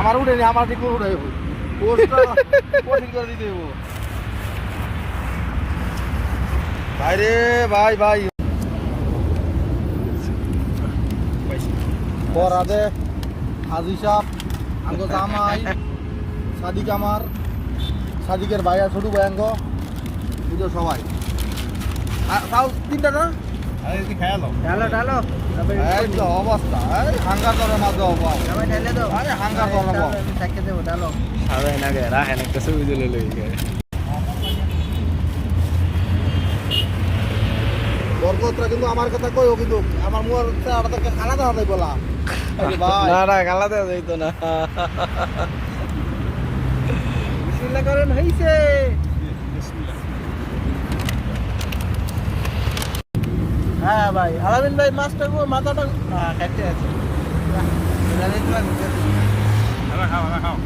আমার উঠে নি আমার ঠিক উঠে কঠিন করে দিতে ভাই রে ভাই। ভাই পরাদে হাজি সাহ আঙ্গ জামাই সাদিক আমার সাদিকের ভাই আর ছোট ভাই আঙ্গ বুঝো সবাই। তাও তিনটা না? অবস্থা হাঙ্গার দরের মাঝে অবস্থা। সবাই ঢেলে দাও। আরে হাঙ্গার দরের অবস্থা। বরকতরা কিন্তু আমার কথা কইও কিন্তু আমার মুয়ার চেহারাটা থেকে আলাদা হবে বলা। না না গালা দেওয়া যাইতো না। বিসমিল্লাহ করেন হইছে। হ্যাঁ ভাই আলামিন ভাই মাছটা মাথাটা হ্যাঁ কাটতে আছে। খাও খাও।